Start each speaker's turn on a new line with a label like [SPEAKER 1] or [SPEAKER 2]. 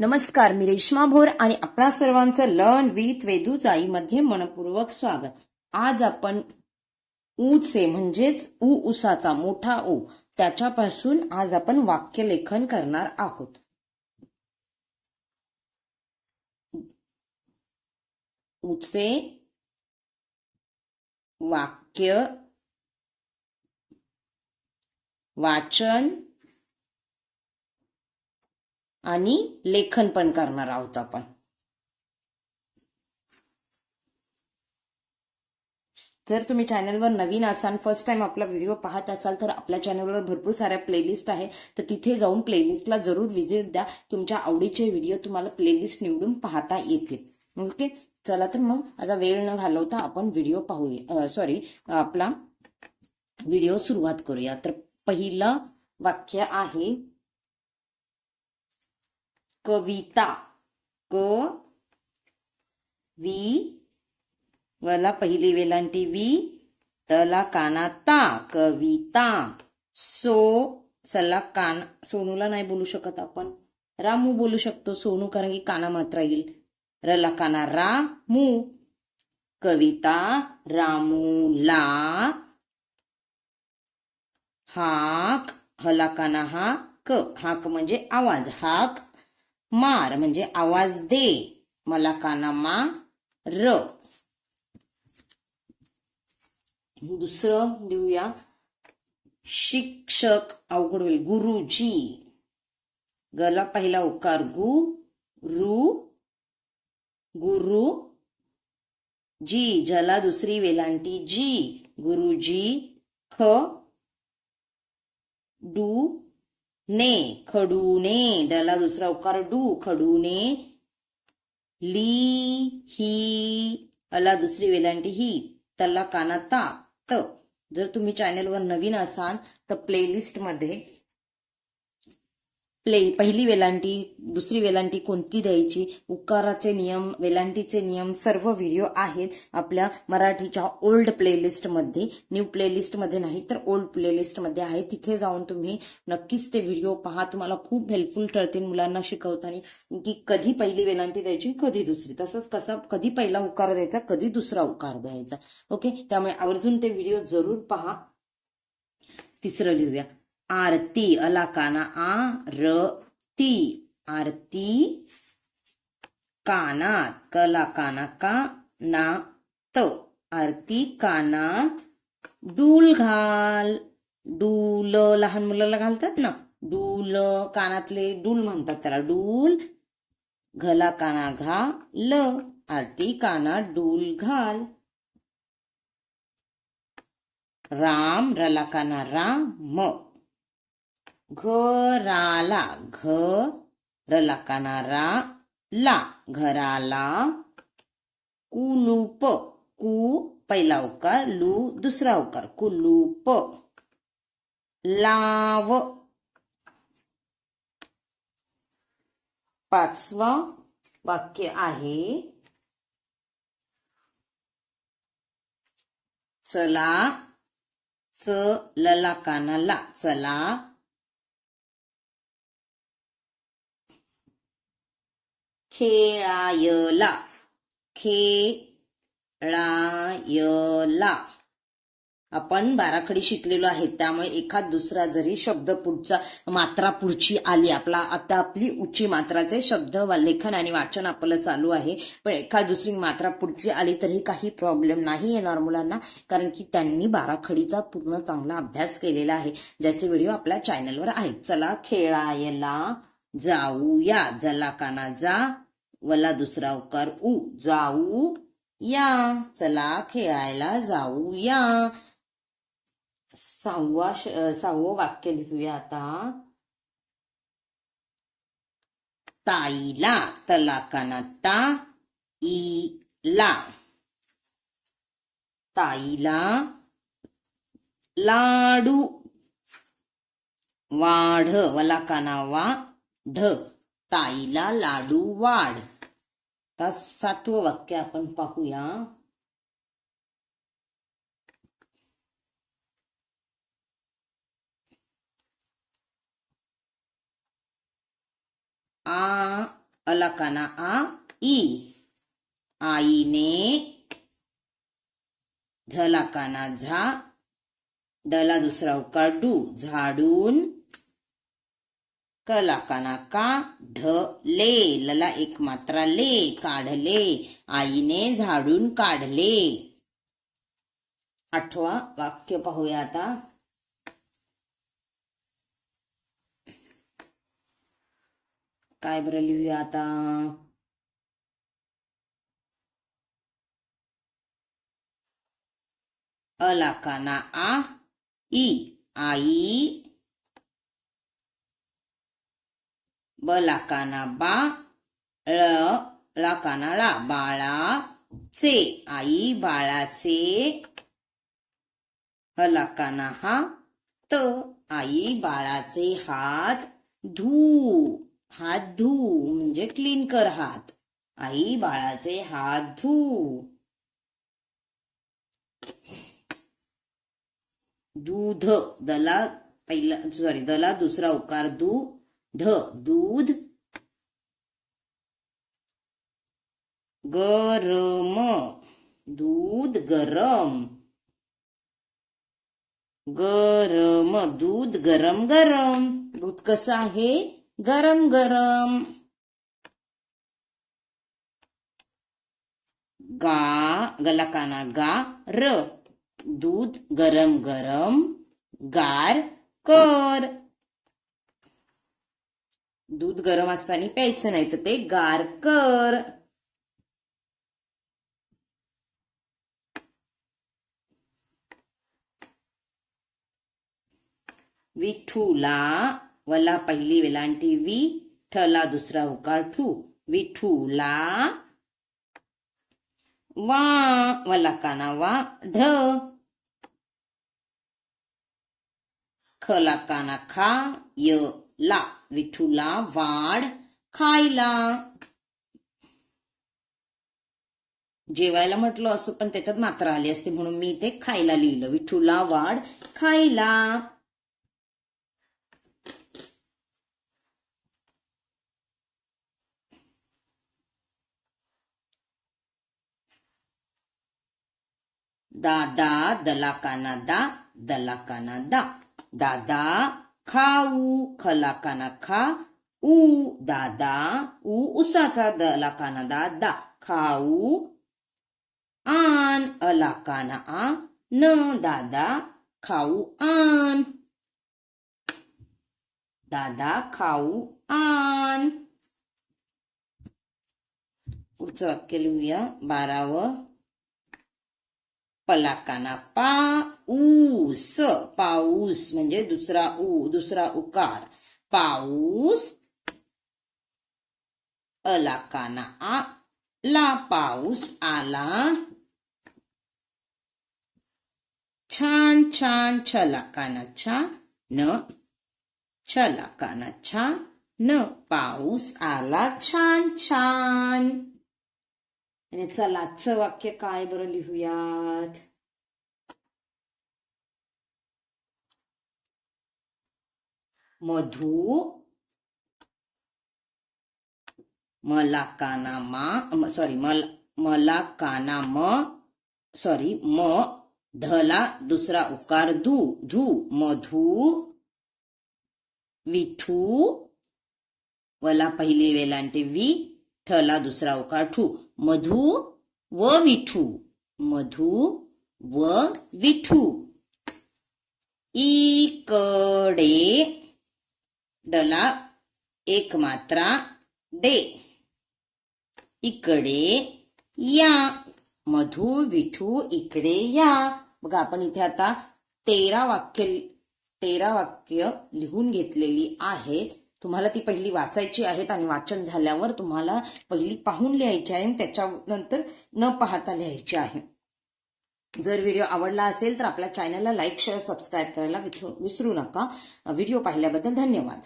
[SPEAKER 1] नमस्कार मी रेश्मा भोर आणि आपणा सर्वांचं लर्न विथ वेदूजाई मध्ये मनपूर्वक स्वागत. आज आपण ऊचे म्हणजेच ऊ उसाचा मोठा ऊ त्याच्यापासून आज आपण वाक्य लेखन करणार आहोत. ऊचे वाक्य वाचन आणि लेखन पण करणार आहोत आपण. जर तुम्ही चॅनलवर नवीन असाल फर्स्ट टाइम आपला व्हिडिओ पाहत असाल तर आपल्या चॅनलवर भरपूर साऱ्या प्लेलिस्ट आहे. तर तिथे जाऊन प्लेलिस्टला जरूर व्हिजिट द्या. तुमच्या आवडीचे व्हिडिओ तुम्हाला प्लेलिस्ट निवडून पाहता येतील. ओके चला तर मग आता वेळ न घालवता आपण व्हिडिओ पाहूया. सॉरी आपला व्हिडिओ सुरुवात करूया. तर पहिलं वाक्य आहे कविता क वी वला पहिली वेलांटी वी तला काना ता कविता सो सला कान सोनूला नाही बोलू शकत आपण. रामू बोलू शकतो सोनू कारण की काना मात्र येईल. रला काना रामू कविता रामूला हाक हलाकाना हाक हा क हाक म्हणजे आवाज हाक. मार म्हणजे आवाज दे. मला काना मा र. दुसरं देऊया. शिक्षक अवघड होईल. गुरुजी. गला पहिला उकार. गु रु गुरु. जी. जला दुसरी वेलांटी. जी. गुरुजी. ख. डू. ने खडूने डला दुसरा उकार डू खडूने ली ही अला दुसरी वेलांटी ही तला काना ता त. जर तुम्ही चॅनेलवर नवीन असाल तर प्लेलिस्टमध्ये प्ले पहिली वेलांटी दुसरी वेलांटी कोणती द्यायची? उकाराचे नियम वेलांटीचे नियम सर्व व्हिडिओ आहेत आपल्या मराठीच्या ओल्ड प्लेलिस्टमध्ये. न्यू प्लेलिस्टमध्ये नाही तर ओल्ड प्लेलिस्टमध्ये आहे. तिथे जाऊन तुम्ही नक्कीच ते व्हिडिओ पहा. तुम्हाला खूप हेल्पफुल ठरतील मुलांना शिकवताना की कधी पहिली वेलांटी द्यायची कधी दुसरी. तसंच कसा कधी पहिला उकार द्यायचा कधी दुसरा उकार द्यायचा. ओके? त्यामुळे आवर्जून ते व्हिडिओ जरूर पहा. तिसरं लिहूया. आरती अला काना आ र ती. आरती कानात कला काना का ना त. आरती कानात डूल घाल. डूल लहान मुलाला घालतात ना? डूल कानातले डूल म्हणतात त्याला. डूल घला काना घा ल आरती कानात डूल घाल. राम रला काना राम म. घराला घ रला रा ला घराला कुलूप कु पहिला उकार लू दुसरा उकार कुलूप लाव. पाचवा वाक्य आहे चला च लला कानाला चला खेळायला. खेळायला. आपण बाराखडी शिकलेलो आहे त्यामुळे एखाद दुसरा जरी शब्द पुढचा मात्रा पुढची आली आपला आता आपली उच्ची मात्राचे शब्द वा- लेखन आणि वाचन आपलं चालू आहे पण एखाद दुसरी मात्रा पुढची आली तरी काही प्रॉब्लेम नाही येणार मुलांना कारण की त्यांनी बाराखडीचा पूर्ण चांगला अभ्यास केलेला आहे. ज्याचे व्हिडिओ आपल्या चॅनलवर आहेत. चला खेळायला जाऊया. जला काना जा. वला दुसरा उकार उ जाऊ या. चला खेळायला जाऊया सहावा सहावं वाक्य लिहूया आता. ताईला तला काना ता ईला. ताईला लाडू. वाढ वला वा ढ. ताईला लाडू वाढ. आता सातवं वाक्य आपण पाहूया. आ अलकाना आ ई. आईने झलाकाना झा डला दुसरा उकार डू झाडून कलाकाना का ढ ले लला एक मात्रा ले काढले आईने झाडून काढले. आठवा वाक्य पाहूया आता. काय बरं लिहूया आता? अलाकाना आ ई आई बलाकाना बा ळ लाकाना ळा बाळा चे आई बाळाचे लाकाना हा त आई बाळाचे हात धू हात धू म्हणजे क्लीन कर हात आई बाळाचे हात धू दूध दला पहिला सॉरी दला दुसरा उकार दू ध दूध. गरम. दूध गरम. गरम. दूध गरम गरम. दूध कसं आहे? गरम गरम. गा गलाकाना गा र. दूध गरम गरम. गार कर. दूध गरम असताना प्यायचं नाही तर ते गार कर. विठूला वला पहिली वेलांटी वी ठला दुसरा उकार ठू. विठूला वा वला काना वा ढ. खला काना खा य ला. विठूला वाढ खायला. जेवायला म्हटलं असं पण त्याच्यात मात्रा आली असते म्हणून मी ते खायला लिहिलं. विठूला वाढ खायला. दादा दलाकाना दा दलाकाना दा. दादा खाऊ खलाकाना खा ऊ दादा ऊ उसाचा दलाकाना दा दा खाऊ आन अलाकाना आ न दादा खाऊ आन दादा खाऊ आन पुढचं वाक्य लिहूया बारावं पलाकाना पा ऊस. पाऊस म्हणजे दुसरा ऊ दुसरा उकार. पाऊस अलाकाना आ ला पाऊस आला. छान छान छलाकाना छा न छलाकाना छा न पाऊस आला. छान छान. आणि चला आजचं वाक्य काय बरं लिहूयात? मधु मला काना मा सॉरी मल मला काना म सॉरी म धला दुसरा उकार धू धू मधू विठू वला पहिली वेलांटे वी ठला दुसरा उकार ठू. मधू व विठू मधू व विठू। इकडे डला एक मात्रा डे। इकडे या मधू विठू इकडे या। बघा आपण इथे आता तेरा वाक्य तेरा वाक्य लिहून घेतलेली आहेत. तुम्हाला ती पहिली वाचायची आहेत आणि वाचन झाल्यावर तुम्हाला पहिली पाहून लिहायची आहे आणि त्याच्यानंतर न पाहता लिहायची आहे. जर व्हिडिओ आवडला असेल तर आपल्या चॅनलला लाईक शेअर सबस्क्राईब करायला विसरू विसरू नका. व्हिडिओ पाहिल्याबद्दल धन्यवाद.